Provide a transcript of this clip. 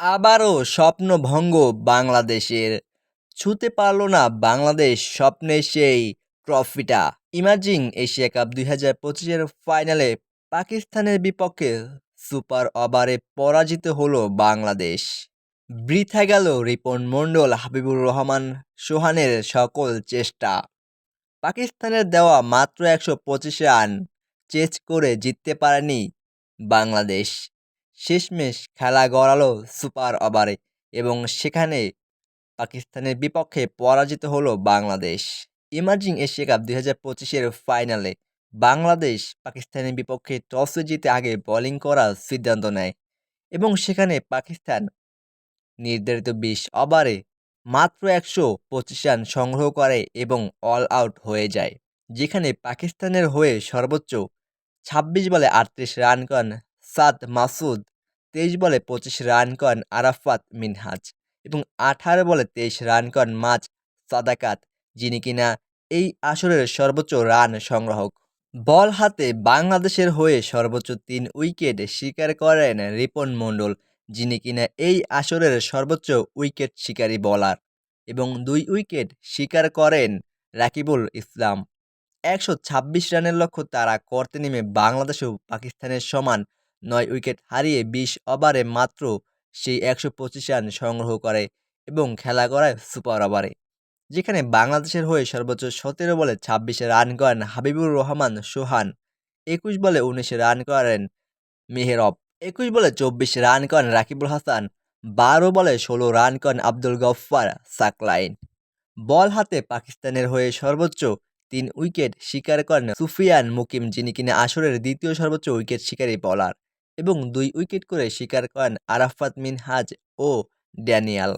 আবারও স্বপ্নভঙ্গ বাংলাদেশের। ছুঁতে পারল না বাংলাদেশ স্বপ্নের সেই ট্রফিটা। ইমাজিং এশিয়া কাপ দুই হাজার পঁচিশের ফাইনালে পাকিস্তানের বিপক্ষে সুপার ওভারে পরাজিত হলো বাংলাদেশ। বৃথা গেল রিপন মণ্ডল, হাবিবুর রহমান, সোহানের সকল চেষ্টা। পাকিস্তানের দেওয়া মাত্র একশো পঁচিশ রান চেজ করে জিততে পারেনি বাংলাদেশ। শেষমেশ খেলা গড়ালো সুপার ওভারে এবং সেখানে পাকিস্তানের বিপক্ষে পরাজিত হলো বাংলাদেশ। ইমার্জিং এশিয়া কাপ দুই হাজার পঁচিশের ফাইনালে বাংলাদেশ পাকিস্তানের বিপক্ষে টসে জিতে আগে বোলিং করার সিদ্ধান্ত নেয় এবং সেখানে পাকিস্তান নির্ধারিত বিশ ওভারে মাত্র একশো পঁচিশ রান সংগ্রহ করে এবং অল আউট হয়ে যায়, যেখানে পাকিস্তানের হয়ে সর্বোচ্চ ছাব্বিশ বলে আটত্রিশ রান করেন সাদ মাসুদ। তেইশ বলে পঁচিশ রান করেন আরাফাত মিনহাজ এবং আঠারো বলে তেইশ রান করেন মাজ সাদাকাত, যিনি কিনা এই আসরের সর্বোচ্চ রান সংগ্রাহক। বল হাতে বাংলাদেশের হয়ে সর্বোচ্চ তিন উইকেট শিকার করেন রিপন মণ্ডল, যিনি কিনা এই আসরের সর্বোচ্চ উইকেট শিকারী বলার এবং দুই উইকেট শিকার করেন রাকিবুল ইসলাম। একশো ছাব্বিশ রানের লক্ষ্য তারা করতে নেমে বাংলাদেশও পাকিস্তানের সমান নয় উইকেট হারিয়ে বিশ ওভারে মাত্র সেই একশো পঁচিশ রান সংগ্রহ করে এবং খেলা করায় সুপার ওভারে। যেখানে বাংলাদেশের হয়ে সর্বোচ্চ সতেরো বলে ছাব্বিশে রান করেন হাবিবুর রহমান, সোহান। একুশ বলে উনিশে রান করেন মেহেরব। একুশ বলে চব্বিশ রান করেন রাকিবুল হাসান। বারো বলে ষোলো রান করেন আব্দুল গফ্ফার, সাকলাইন। বল হাতে পাকিস্তানের হয়ে সর্বোচ্চ তিন উইকেট শিকার করেন সুফিয়ান মুকিম, যিনি কিনা আসরের দ্বিতীয় সর্বোচ্চ উইকেট শিকারী বলার। এবং দুই উইকেট করে শিকার করেন আরাফাত মিনহাজ ও ড্যানিয়াল।